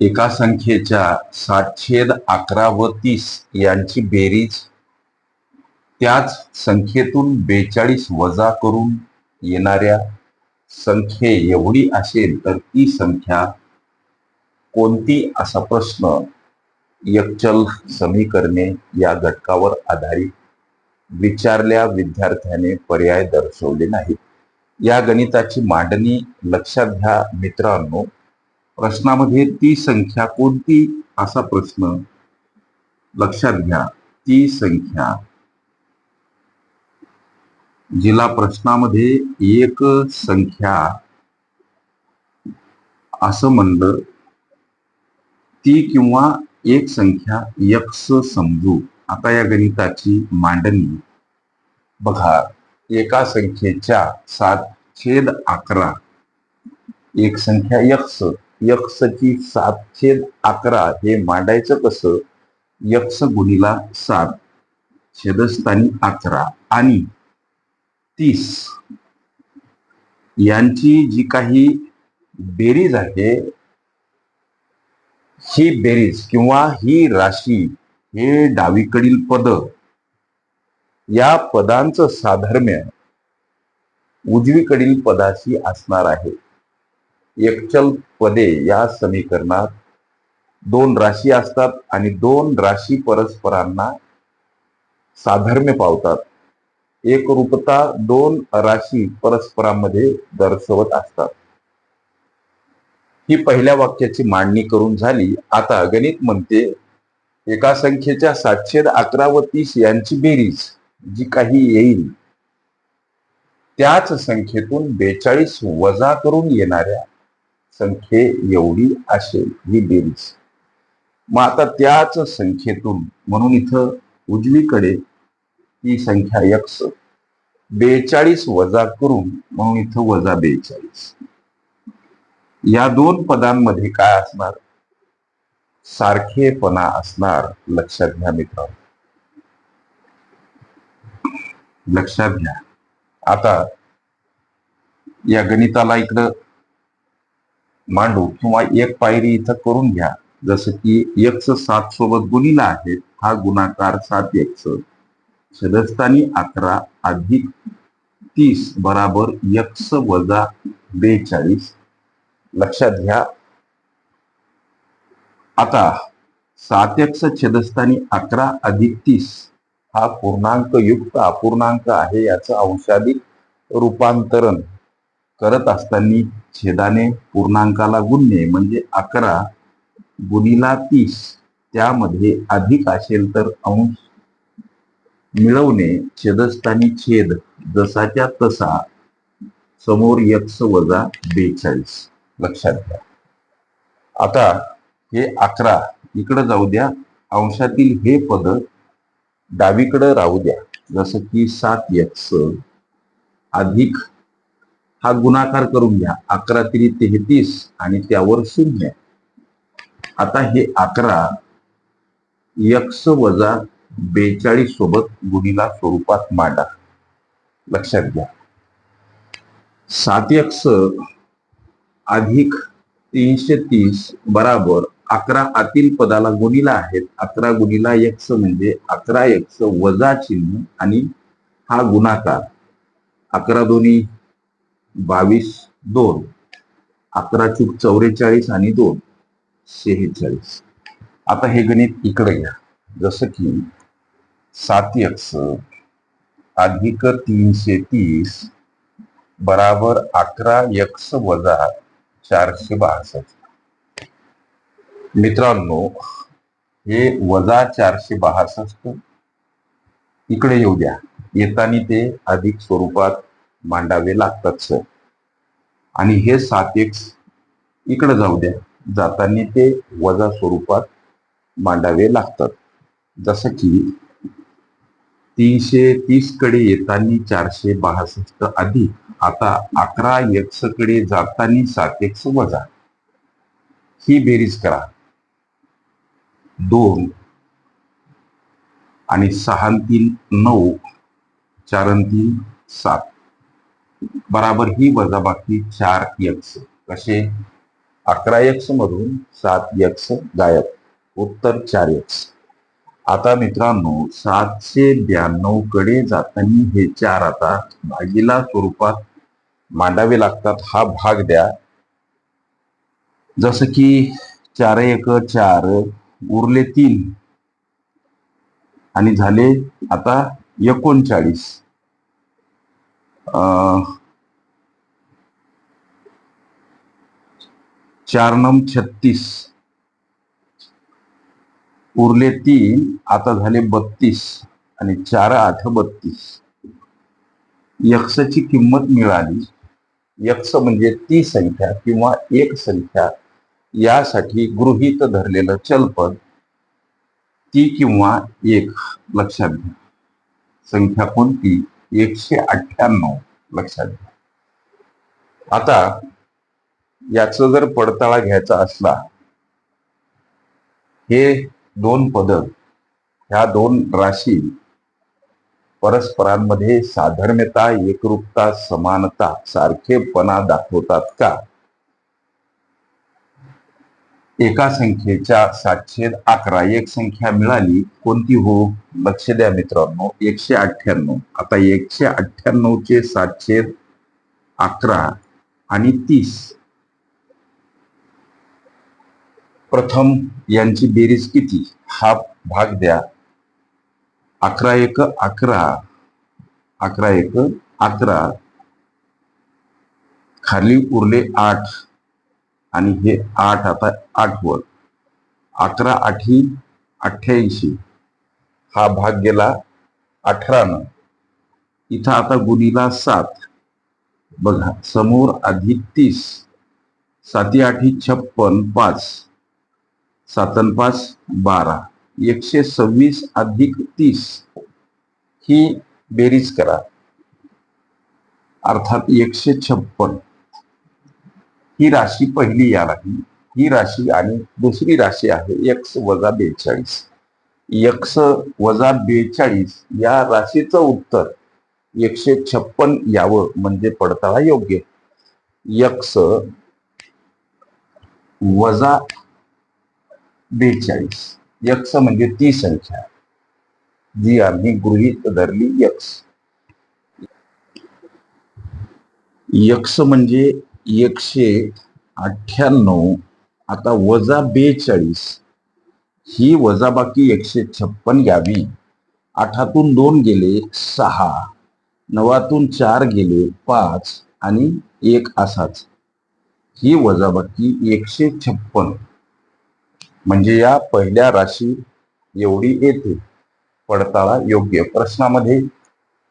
एका संख्येच्या सातशेद अकरा व तीस यांची बेरीज. त्याच संख्येतून बेचाळीस वजा करून येणाऱ्या संख्ये एवढी असेल तर ती संख्या कोणती? असा प्रश्न यकचल समीकरणे या घटकावर आधारित विचारल्या विद्यार्थ्याने पर्याय दर्शवले नाहीत. या गणिताची मांडणी लक्षात घ्या मित्रांनो. प्रश्नामध्ये ती संख्या कोणती? असा प्रश्न लक्षात घ्या. ती संख्या. जिला प्रश्नामध्ये एक संख्या असं म्हणलं ती किंवा एक संख्या यक्स समजू. आता या गणिताची मांडणी. बघा एका संख्येच्या सात छेद अकरा एक संख्या यक्ष. यक्षची सात छेद अकरा हे मांडायचं कसं? यक्ष गुणीला सात छेदस्थानी अकरा आणि तीस. यांची जी काही बेरीज आहे ही बेरीज किंवा ही राशी हे डावीकडील पद या पदांचं साधर्म्य उजवीकडील पदाशी असणार आहे. एकचल पदे या समीकरणात दोन राशी असतात आणि दोन राशी परस्परांना साधर्म्य पावतात. एकरूपता दोन राशी परस्परांमध्ये दर्शवत असतात. ही पहिल्या वाक्याची मांडणी करून झाली. आता गणित म्हणते एका संख्येच्या सातशे अकरा व तीस यांची बेरीज जी काही येईल त्याच संख्येतून बेचाळीस वजा करून येणाऱ्या संख्ये एवढी असेल ही बेरीज मग आता त्याच संख्येतून म्हणून इथं उजवीकडे ही संख्या यक्स बेचाळीस वजा करून म्हणून इथं वजा बेचाळीस. या दोन पदांमध्ये काय असणार? सारखेपणा असणार लक्षात घ्या मित्र लक्षात घ्या. आता या गणिताला इकडं मांडू किंवा एक पायरी इथं करून घ्या. जसं की एकच सात सोबत गुणिला आहे हा गुणाकार सात एकच. सदस्थानी अकरा अधिक तीस बराबर यक्ष वजा बेचाळीस. लक्षात घ्या. आता सात एक्स छेदस्थानी अकरा अधिक तीस हा पूर्णांक युक्त अपूर्णांक आहे याचं अंशाधिक रूपांतरण. करत असताना छेदाने पूर्णांकाला गुणणे म्हणजे अकरा गुणीला तीस. त्यामध्ये अधिक असेल तर अंश मिळवणे छेदस्थानी छेद जसाच्या तसा. समोर यक्स वजा बेचाळीस. लक्षात घ्या. आता हे अकरा इकडं जाऊ द्या. अंशातील हे पद डावीकडं राहू द्या. जसं की सात यक्स अधिक हा गुणाकार करून घ्या. अकरा तिरी तेहतीस आणि त्यावर शून्य. आता हे अकरा यक्स वजा बेचाळीस सोबत गुणीला स्वरूपात मांडा. लक्षात घ्या. सात यक्स अधिक तीनशे तीस बराबर अकरा आतील पदाला गुणीला आहेत. अकरा गुणीला यक्स म्हणजे अकरा यक्स वजा चिन्ह आणि हा गुणाकार. अकरा दोन्ही बावीस दोन. अकरा चूक चौवेचाळीस आणि दोन. शेहेचाळीस आता हे गणित इकडे घ्या. जसं की सात यक्ष अधिक तीनशे तीस बराबर अकरा यक्ष वजा चारशे बासष्ट. मित्रांनो हे वजा चारशे बासष्ट इकडे येऊ द्या. येताना ते अधिक स्वरूपात मांडावे लागतात सर. आणि हे सात एक्स इकडे जाऊ द्या. जाताना ते वजा स्वरूपात मांडावे लागतात. जसं की तीनशे तीसकडे येताना चारशे बासष्ट अधिक आता अकरा एक्सकडे जाताना सात एक्स वजा. ही बेरीज करा. दोन आणि सहा तीन नऊ चार तीन सात. बराबर ही वजाबाकी चार यक्ष कसे? अकरा यक्ष मधून सात यक्ष गायब. उत्तर चार यक्ष आता मित्रांनो सातशे ब्याण्णवकडे जाताना हे चार आता भागीला स्वरूपात मांडावे लागतात. हा भाग द्या. जसं की चार एक चार उरले तीन. आणि झाले आता एकोणचाळीस. चार नम छत्तीस. उरले तीन आता झाले बत्तीस आणि चार आठ बत्तीस. यक्षची किंमत मिळाली. यक्ष म्हणजे ती संख्या किंवा एक संख्या यासाठी गृहीत धरलेलं चलपद ती किंवा एक. लक्षात घ्या. संख्या कोणती? एकशे अठ्ठ्याण्णव लक्षात घ्या. आता याच जर पडताळा घ्यायचा असला हे दोन पद ह्या दोन राशी परस्परांमध्ये साधर्म्यता एकरूपता समानता सारखेपणा दाखवतात का? एका संख्येच्या सातशे अकरा एक संख्या मिळाली कोणती हो? लक्ष द्या मित्रांनो एकशे अठ्ठ्याण्णव. आता एकशे अठ्ठ्याण्णव चे सातशे अकरा आणि तीस. प्रथम यांची बेरीज किती? हा भाग द्या. अकरा एक अकरा अकरा एक अकरा. खाली उरले आठ. आणि हे आठ आता आठवर अकरा आठी अठ्ठ्याऐंशी. हा भाग गेला अठरानं. इथं आता गुणीला सात. बघा समोर अधिक तीस. साती आठी छप्पन पाच. सातन पाच बारा. एकशे सव्वीस अधिक तीस. ही बेरीज करा. अर्थात एकशे छप्पन. ही राशी पहिली या राही ही राशी आणि दुसरी राशी आहे एक्स वजा बेचाळीस. एक्स वजा बेचाळीस या राशीचं उत्तर एकशे छप्पन यावं म्हणजे पडताळा योग्य. यक्ष वजा बेचाळीस. यक्ष म्हणजे ती संख्या जी आम्ही गृहीत धरली यक्स यक्स म्हणजे एकशे अठ्ठ्याण्णव आता वजा बेचाळीस ही वजाबाकी एकशे छप्पन घ्यावी. आठातून दोन गेले सहा नवातून चार गेले पाच आणि एक असाच. ही वजाबाकी एकशे छप्पन. म्हणजे या पहिल्या राशी एवढी येते. पडताळा योग्य. प्रश्नामध्ये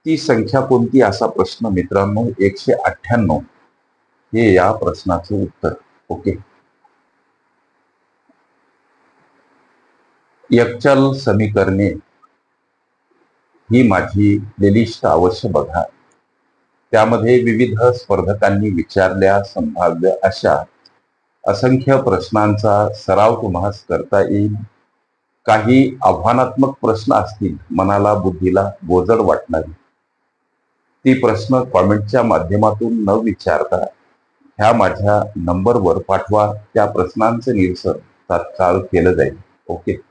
ती संख्या कोणती? असा प्रश्न मित्रांनो एकशे अठ्ठ्याण्णव. हे या प्रश्नाचं उत्तर. ओके. एकचल समीकरणे. ही माझी प्लेलिस्ट अवश्य बघा. त्यामध्ये विविध स्पर्धकांनी विचारल्या संभाव्य अशा असंख्य प्रश्नांचा सराव तुम्हास करता येईल. काही आव्हानात्मक प्रश्न असतील मनाला बुद्धीला गोजड वाटणारी. ती प्रश्न कॉमेंटच्या माध्यमातून न विचारता ह्या माझ्या नंबरवर पाठवा. त्या प्रश्नांचं निरसन तात्काळ केलं जाईल. ओके?